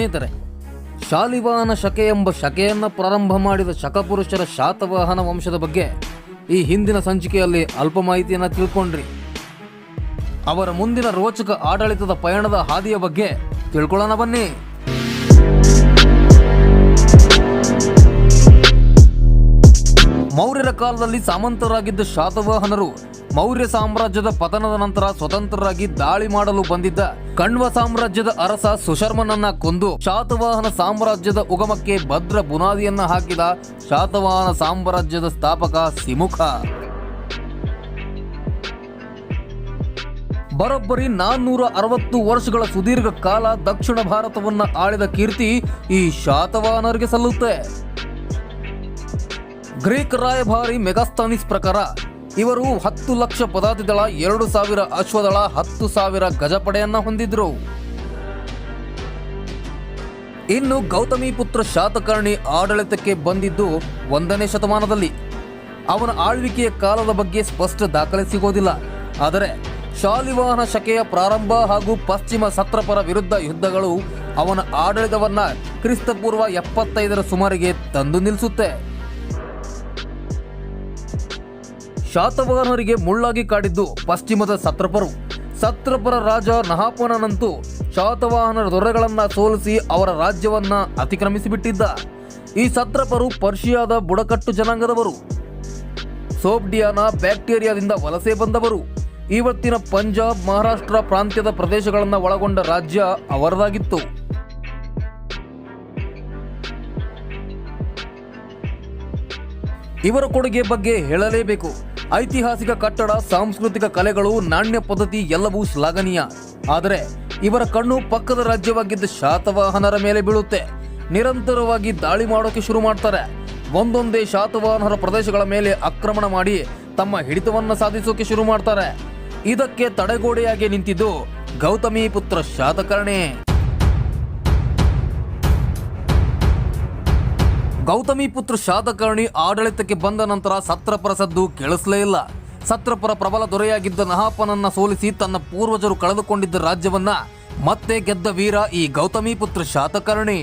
ಸ್ನೇಹಿತರೆ, ಶಾಲಿವಾಹನ ಶಕೆ ಎಂಬ ಶಕೆಯನ್ನು ಪ್ರಾರಂಭ ಮಾಡಿದ ಶಕಪುರುಷರ ಶಾತವಾಹನ ವಂಶದ ಬಗ್ಗೆ ಈ ಹಿಂದಿನ ಸಂಚಿಕೆಯಲ್ಲಿ ಅಲ್ಪ ಮಾಹಿತಿಯನ್ನು ತಿಳ್ಕೊಂಡ್ರಿ. ಅವರ ಮುಂದಿನ ರೋಚಕ ಆಡಳಿತದ ಪಯಣದ ಹಾದಿಯ ಬಗ್ಗೆ ತಿಳ್ಕೊಳ್ಳೋಣ ಬನ್ನಿ. ಮೌರ್ಯರ ಕಾಲದಲ್ಲಿ ಸಾಮಂತರಾಗಿದ್ದ ಶಾತವಾಹನರು ಮೌರ್ಯ ಸಾಮ್ರಾಜ್ಯದ ಪತನದ ನಂತರ ಸ್ವತಂತ್ರರಾಗಿ ದಾಳಿ ಮಾಡಲು ಬಂದಿದ್ದ ಕಣ್ವ ಸಾಮ್ರಾಜ್ಯದ ಅರಸ ಸುಶರ್ಮನನ್ನ ಕೊಂದು ಶಾತವಾಹನ ಸಾಮ್ರಾಜ್ಯದ ಉಗಮಕ್ಕೆ ಭದ್ರ ಬುನಾದಿಯನ್ನ ಹಾಕಿದ ಶಾತವಾಹನ ಸಾಮ್ರಾಜ್ಯದ ಸ್ಥಾಪಕ ಸಿಮುಖ. ಬರೋಬ್ಬರಿ ನಾನ್ನೂರ ಅರವತ್ತು ವರ್ಷಗಳ ಸುದೀರ್ಘ ಕಾಲ ದಕ್ಷಿಣ ಭಾರತವನ್ನ ಆಳಿದ ಕೀರ್ತಿ ಈ ಶಾತವಾಹನರಿಗೆ ಸಲ್ಲುತ್ತೆ. ಗ್ರೀಕ್ ರಾಯಭಾರಿ ಮೆಗಾಸ್ತಾನಿಸ್ ಪ್ರಕಾರ, ಇವರು ಹತ್ತು ಲಕ್ಷ ಪದಾತಿ ದಳ ಎರಡು ಸಾವಿರ ಅಶ್ವದಳ, ಹತ್ತು ಸಾವಿರ ಗಜಪಡೆಯನ್ನ ಹೊಂದಿದ್ರು. ಇನ್ನು ಗೌತಮಿ ಪುತ್ರ ಶಾತಕರ್ಣಿ ಆಡಳಿತಕ್ಕೆ ಬಂದಿದ್ದು ಒಂದನೇ ಶತಮಾನದಲ್ಲಿ. ಅವನ ಆಳ್ವಿಕೆಯ ಕಾಲದ ಬಗ್ಗೆ ಸ್ಪಷ್ಟ ದಾಖಲೆ ಸಿಗೋದಿಲ್ಲ. ಆದರೆ, ಶಾಲಿವಾಹನ ಶಕೆಯ ಪ್ರಾರಂಭ ಹಾಗೂ ಪಶ್ಚಿಮ ಸತ್ರಪರ ವಿರುದ್ಧ ಯುದ್ಧಗಳು ಅವನ ಆಡಳಿತವನ್ನ ಕ್ರಿಸ್ತಪೂರ್ವ ಎಪ್ಪತ್ತೈದರ ಸುಮಾರಿಗೆ ತಂದು ನಿಲ್ಲಿಸುತ್ತೆ. ಶಾತವಾಹನರಿಗೆ ಮುಳ್ಳಾಗಿ ಕಾಡಿದ್ದು ಪಶ್ಚಿಮದ ಸತ್ರಪರು. ಸತ್ರಪರ ರಾಜ ನಹಾಪನನಂತೂ ಶಾತವಾಹನರ ದೊರೆಗಳನ್ನು ಸೋಲಿಸಿ ಅವರ ರಾಜ್ಯವನ್ನು ಅತಿಕ್ರಮಿಸಿಬಿಟ್ಟಿದ್ದ. ಈ ಸತ್ರಪರು ಪರ್ಷಿಯಾದ ಬುಡಕಟ್ಟು ಜನಾಂಗದವರು. ಸೋಬ್ಡಿಯಾನ ಬ್ಯಾಕ್ಟೀರಿಯಾದಿಂದ ವಲಸೆ ಬಂದವರು. ಇವತ್ತಿನ ಪಂಜಾಬ್, ಮಹಾರಾಷ್ಟ್ರ ಪ್ರಾಂತ್ಯದ ಪ್ರದೇಶಗಳನ್ನು ಒಳಗೊಂಡ ರಾಜ್ಯ ಅವರದಾಗಿತ್ತು. ಇವರ ಕೊಡುಗೆ ಬಗ್ಗೆ ಹೇಳಲೇಬೇಕು. ಐತಿಹಾಸಿಕ ಕಟ್ಟಡ, ಸಾಂಸ್ಕೃತಿಕ ಕಲೆಗಳು, ನಾಣ್ಯ ಪದ್ಧತಿ ಎಲ್ಲವೂ ಶ್ಲಾಘನೀಯ. ಆದರೆ ಇವರ ಕಣ್ಣು ಪಕ್ಕದ ರಾಜ್ಯವಾಗಿದ್ದ ಶಾತವಾಹನರ ಮೇಲೆ ಬೀಳುತ್ತೆ. ನಿರಂತರವಾಗಿ ದಾಳಿ ಮಾಡೋಕೆ ಶುರು ಮಾಡ್ತಾರೆ. ಒಂದೊಂದೇ ಶಾತವಾಹನರ ಪ್ರದೇಶಗಳ ಮೇಲೆ ಆಕ್ರಮಣ ಮಾಡಿ ತಮ್ಮ ಹಿಡಿತವನ್ನು ಸಾಧಿಸೋಕೆ ಶುರು ಮಾಡ್ತಾರೆ. ಇದಕ್ಕೆ ತಡೆಗೋಡೆಯಾಗಿ ನಿಂತಿದ್ದು ಗೌತಮಿ ಪುತ್ರ ಶಾತಕರ್ಣಿ. ಗೌತಮಿ ಪುತ್ರ ಶಾತಕರ್ಣಿ ಆಡಳಿತಕ್ಕೆ ಬಂದ ನಂತರ ಸತ್ರಪರ ಸದ್ದು ಕೇಳಿಸಲೇ ಇಲ್ಲ. ಸತ್ರಪರ ಪ್ರಬಲ ದೊರೆಯಾಗಿದ್ದ ನಹಾಪನನ್ನ ಸೋಲಿಸಿ ತನ್ನ ಪೂರ್ವಜರು ಕಳೆದುಕೊಂಡಿದ್ದ ರಾಜ್ಯವನ್ನ ಮತ್ತೆ ಗೆದ್ದ ವೀರ ಈ ಗೌತಮಿ ಪುತ್ರ ಶಾತಕರ್ಣಿ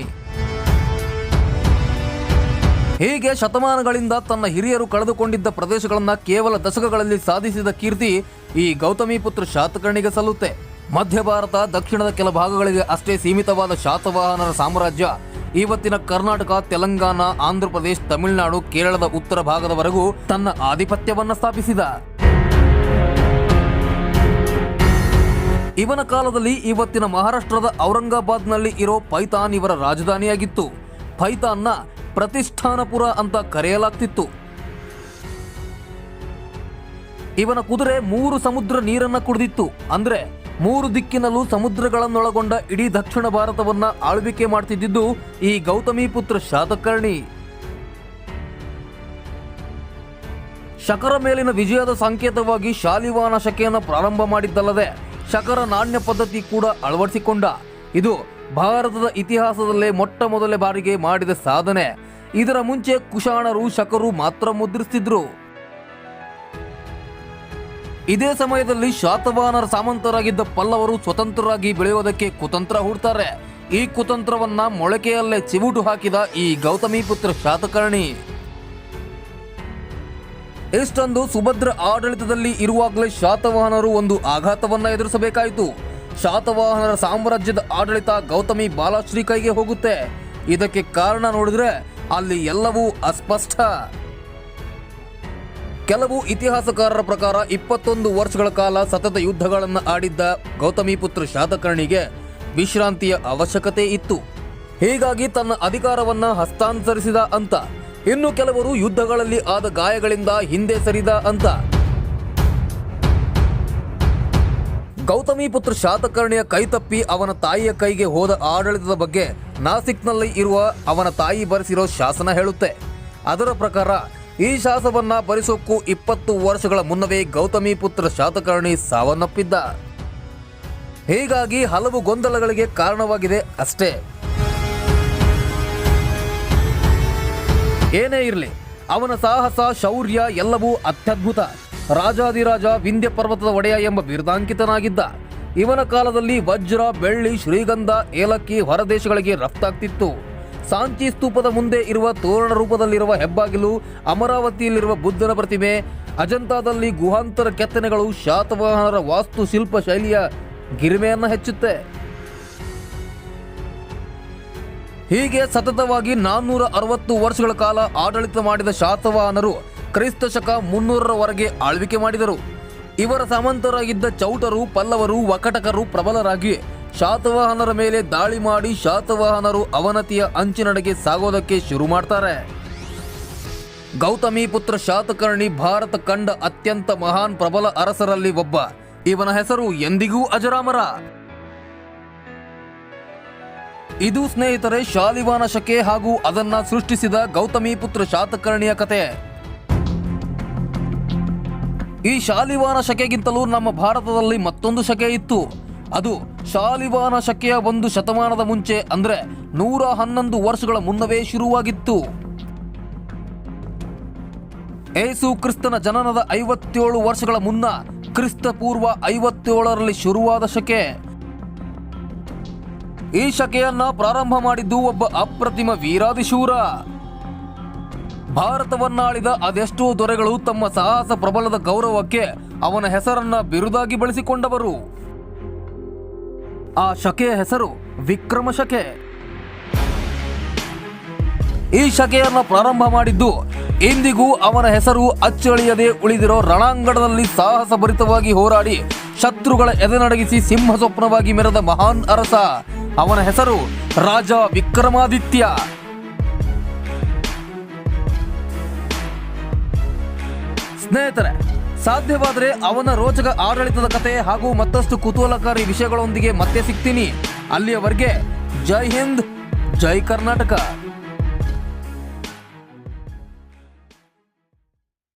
ಹೀಗೆ ಶತಮಾನಗಳಿಂದ ತನ್ನ ಹಿರಿಯರು ಕಳೆದುಕೊಂಡಿದ್ದ ಪ್ರದೇಶಗಳನ್ನ ಕೇವಲ ದಶಕಗಳಲ್ಲಿ ಸಾಧಿಸಿದ ಕೀರ್ತಿ ಈ ಗೌತಮಿ ಪುತ್ರ ಶಾತಕರ್ಣಿಗೆ ಸಲ್ಲುತ್ತೆ. ಮಧ್ಯ ಭಾರತ, ದಕ್ಷಿಣದ ಕೆಲ ಭಾಗಗಳಿಗೆ ಅಷ್ಟೇ ಸೀಮಿತವಾದ ಶಾತವಾಹನರ ಸಾಮ್ರಾಜ್ಯ ಇವತ್ತಿನ ಕರ್ನಾಟಕ, ತೆಲಂಗಾಣ ಆಂಧ್ರಪ್ರದೇಶ ತಮಿಳುನಾಡು, ಕೇರಳದ ಉತ್ತರ ಭಾಗದವರೆಗೂ ತನ್ನ ಆಧಿಪತ್ಯವನ್ನ ಸ್ಥಾಪಿಸಿದ. ಇವನ ಕಾಲದಲ್ಲಿ ಇವತ್ತಿನ ಮಹಾರಾಷ್ಟ್ರದ ಔರಂಗಾಬಾದ್ನಲ್ಲಿ ಇರೋ ಪೈತಾನ್ ಇವರ ರಾಜಧಾನಿಯಾಗಿತ್ತು. ಪೈತಾನ್ನ ಪ್ರತಿಷ್ಠಾನಪುರ ಅಂತ ಕರೆಯಲಾಗ್ತಿತ್ತು. ಇವನ ಕುದುರೆ ಮೂರು ಸಮುದ್ರ ನೀರನ್ನ ಕುಡಿದಿತ್ತು. ಅಂದ್ರೆ ಮೂರು ದಿಕ್ಕಿನಲ್ಲೂ ಸಮುದ್ರಗಳನ್ನೊಳಗೊಂಡ ಇಡೀ ದಕ್ಷಿಣ ಭಾರತವನ್ನ ಆಳ್ವಿಕೆ ಮಾಡ್ತಿದ್ದಿದ್ದು ಈ ಗೌತಮಿ ಪುತ್ರ ಶಾತಕರ್ಣಿ. ಶಕರ ಮೇಲಿನ ವಿಜಯದ ಸಂಕೇತವಾಗಿ ಶಾಲಿವಾನ ಶಕೆಯನ್ನು ಪ್ರಾರಂಭ ಮಾಡಿದ್ದಲ್ಲದೆ ಶಕರ ನಾಣ್ಯ ಪದ್ಧತಿ ಕೂಡ ಅಳವಡಿಸಿಕೊಂಡ. ಇದು ಭಾರತದ ಇತಿಹಾಸದಲ್ಲೇ ಮೊಟ್ಟ ಮೊದಲ ಬಾರಿಗೆ ಮಾಡಿದ ಸಾಧನೆ. ಇದರ ಮುಂಚೆ ಕುಶಾಣರು ಶಕರು ಮಾತ್ರ ಮುದ್ರಿಸ್ತಿದ್ರು. ಇದೇ ಸಮಯದಲ್ಲಿ ಶಾತವಾಹನರ ಸಾಮಂತರಾಗಿದ್ದ ಪಲ್ಲವರು ಸ್ವತಂತ್ರರಾಗಿ ಬೆಳೆಯೋದಕ್ಕೆ ಕುತಂತ್ರ ಹೂಡ್ತಾರೆ. ಈ ಕುತಂತ್ರವನ್ನ ಮೊಳಕೆಯಲ್ಲೇ ಚಿವುಟು ಹಾಕಿದ ಈ ಗೌತಮಿ ಪುತ್ರ ಶಾತಕರ್ಣಿ. ಇಷ್ಟೊಂದು ಸುಭದ್ರ ಆಡಳಿತದಲ್ಲಿ ಇರುವಾಗಲೇ ಶಾತವಾಹನರು ಒಂದು ಆಘಾತವನ್ನ ಎದುರಿಸಬೇಕಾಯಿತು. ಶಾತವಾಹನರ ಸಾಮ್ರಾಜ್ಯದ ಆಡಳಿತ ಗೌತಮಿ ಬಾಲಾಶ್ರೀ ಕೈಗೆ ಹೋಗುತ್ತೆ. ಇದಕ್ಕೆ ಕಾರಣ ನೋಡಿದ್ರೆ ಅಲ್ಲಿ ಎಲ್ಲವೂ ಅಸ್ಪಷ್ಟ. ಕೆಲವು ಇತಿಹಾಸಕಾರರ ಪ್ರಕಾರ ಇಪ್ಪತ್ತೊಂದು ವರ್ಷಗಳ ಕಾಲ ಸತತ ಯುದ್ಧಗಳನ್ನು ಆಡಿದ್ದ ಗೌತಮಿ ಪುತ್ರ ಶಾತಕರ್ಣಿಗೆ ವಿಶ್ರಾಂತಿಯ ಅವಶ್ಯಕತೆ ಇತ್ತು. ಹೀಗಾಗಿ ತನ್ನ ಅಧಿಕಾರವನ್ನ ಹಸ್ತಾಂತರಿಸಿದ ಅಂತ, ಇನ್ನು ಕೆಲವರು ಯುದ್ಧಗಳಲ್ಲಿ ಆದ ಗಾಯಗಳಿಂದ ಹಿಂದೆ ಸರಿದ ಅಂತ. ಗೌತಮಿ ಪುತ್ರ ಶಾತಕರ್ಣಿಯ ಕೈತಪ್ಪಿ ಅವನ ತಾಯಿಯ ಕೈಗೆ ಹೋದ ಆಡಳಿತದ ಬಗ್ಗೆ ನಾಸಿಕ್ನಲ್ಲಿ ಇರುವ ಅವನ ತಾಯಿ ಬರೆಸಿರೋ ಶಾಸನ ಹೇಳುತ್ತೆ. ಅದರ ಪ್ರಕಾರ ಈ ಶಾಸವನ್ನ ಭರಿಸೋಕ್ಕೂ ಇಪ್ಪತ್ತು ವರ್ಷಗಳ ಮುನ್ನವೇ ಗೌತಮಿ ಪುತ್ರ ಶಾತಕರ್ಣಿ ಸಾವನ್ನಪ್ಪಿದ್ದ. ಹೀಗಾಗಿ ಹಲವು ಗೊಂದಲಗಳಿಗೆ ಕಾರಣವಾಗಿದೆ ಅಷ್ಟೇ. ಏನೇ ಇರಲಿ, ಅವನ ಸಾಹಸ, ಶೌರ್ಯ ಎಲ್ಲವೂ ಅತ್ಯದ್ಭುತ. ರಾಜಾದಿರಾಜ ವಿಂಧ್ಯ ಪರ್ವತದ ಒಡೆಯ ಎಂಬ ಬಿರುದಾಂಕಿತನಾಗಿದ್ದ. ಇವನ ಕಾಲದಲ್ಲಿ ವಜ್ರ, ಬೆಳ್ಳಿ, ಶ್ರೀಗಂಧ, ಏಲಕ್ಕಿ ಹೊರದೇಶಗಳಿಗೆ ರಫ್ತಾಗ್ತಿತ್ತು. ಸಾಂಚಿ ಸ್ತೂಪದ ಮುಂದೆ ಇರುವ ತೋರಣ ರೂಪದಲ್ಲಿರುವ ಹೆಬ್ಬಾಗಿಲು, ಅಮರಾವತಿಯಲ್ಲಿರುವ ಬುದ್ಧನ ಪ್ರತಿಮೆ, ಅಜಂತಾದಲ್ಲಿ ಗುಹಾಂತರ ಕೆತ್ತನೆಗಳು, ಶಾತವಾಹನರ ವಾಸ್ತುಶಿಲ್ಪ ಶೈಲಿಯ ಗಿರಿಮೆಯನ್ನ ಹೆಚ್ಚುತ್ತೆ. ಹೀಗೆ ಸತತವಾಗಿ ನಾನ್ನೂರ ಅರವತ್ತು ವರ್ಷಗಳ ಕಾಲ ಆಡಳಿತ ಮಾಡಿದ ಶಾತವಾಹನರು ಕ್ರೈಸ್ತ ಶಕ ಮುನ್ನೂರರವರೆಗೆ ಆಳ್ವಿಕೆ ಮಾಡಿದರು. ಇವರ ಸಾಮಂತರಾಗಿದ್ದ ಚೌಟರು, ಪಲ್ಲವರು, ವಕಟಕರು ಪ್ರಬಲರಾಗಿ ಶಾತವಾಹನರ ಮೇಲೆ ದಾಳಿ ಮಾಡಿ ಶಾತವಾಹನರು ಅವನತಿಯ ಅಂಚಿನಡೆಗೆ ಸಾಗೋದಕ್ಕೆ ಶುರು ಮಾಡ್ತಾರೆ. ಗೌತಮಿ ಪುತ್ರ ಶಾತಕರ್ಣಿ ಭಾರತ ಕಂಡ ಅತ್ಯಂತ ಮಹಾನ್ ಪ್ರಬಲ ಅರಸರಲ್ಲಿ ಒಬ್ಬ. ಇವನ ಹೆಸರು ಎಂದಿಗೂ ಅಜರಾಮರ. ಇದು ಸ್ನೇಹಿತರೆ ಶಾಲಿವಾನ ಶಕೆ ಹಾಗೂ ಅದನ್ನ ಸೃಷ್ಟಿಸಿದ ಗೌತಮಿ ಪುತ್ರ ಶಾತಕರ್ಣಿಯ ಕತೆ. ಈ ಶಾಲಿವಾನ ಶಕೆಗಿಂತಲೂ ನಮ್ಮ ಭಾರತದಲ್ಲಿ ಮತ್ತೊಂದು ಶಕೆ ಇತ್ತು. ಅದು ಶಾಲಿವಾನ ಶಕೆಯ ಒಂದು ಶತಮಾನದ ಮುಂಚೆ, ಅಂದರೆ ನೂರ ಹನ್ನೊಂದು ವರ್ಷಗಳ ಮುನ್ನವೇ ಶುರುವಾಗಿತ್ತು. ಏಸು ಕ್ರಿಸ್ತನ ಜನನದ ಐವತ್ತೇಳು ವರ್ಷಗಳ ಮುನ್ನ ಕ್ರಿಸ್ತ ಪೂರ್ವ ಐವತ್ತೇಳರಲ್ಲಿ ಶುರುವಾದ ಶಕೆ. ಈ ಶಕೆಯನ್ನ ಪ್ರಾರಂಭ ಮಾಡಿದ್ದು ಒಬ್ಬ ಅಪ್ರತಿಮ ವೀರಾದಿಶೂರ. ಭಾರತವನ್ನಾಳಿದ ಅದೆಷ್ಟೋ ದೊರೆಗಳು ತಮ್ಮ ಸಾಹಸ ಪ್ರಬಲದ ಗೌರವಕ್ಕೆ ಅವನ ಹೆಸರನ್ನ ಬಿರುದಾಗಿ ಬಳಸಿಕೊಂಡವರು. ಆ ಶಕೆಯ ಹೆಸರು ವಿಕ್ರಮ ಶಕೆ. ಈ ಶಕೆಯನ್ನು ಪ್ರಾರಂಭ ಮಾಡಿದ್ದು ಇಂದಿಗೂ ಅವನ ಹೆಸರು ಅಚ್ಚಳಿಯದೆ ಉಳಿದಿರೋ ರಣಾಂಗಣದಲ್ಲಿ ಸಾಹಸ ಭರಿತವಾಗಿ ಹೋರಾಡಿ ಶತ್ರುಗಳ ಎದೆನಡಗಿಸಿ ಸಿಂಹ ಸ್ವಪ್ನವಾಗಿ ಮೆರೆದ ಮಹಾನ್ ಅರಸ. ಅವನ ಹೆಸರು ರಾಜ ವಿಕ್ರಮಾದಿತ್ಯ. ಸ್ನೇಹಿತರೆ ಸಾಧ್ಯವಾದರೆ ಅವನ ರೋಚಕ ಆಡಳಿತದ ಕತೆ ಹಾಗೂ ಮತ್ತಷ್ಟು ಕುತೂಹಲಕಾರಿ ವಿಷಯಗಳೊಂದಿಗೆ ಮತ್ತೆ ಸಿಗ್ತೀನಿ. ಅಲ್ಲಿಯವರೆಗೆ ಜೈ ಹಿಂದ್, ಜೈ ಕರ್ನಾಟಕ.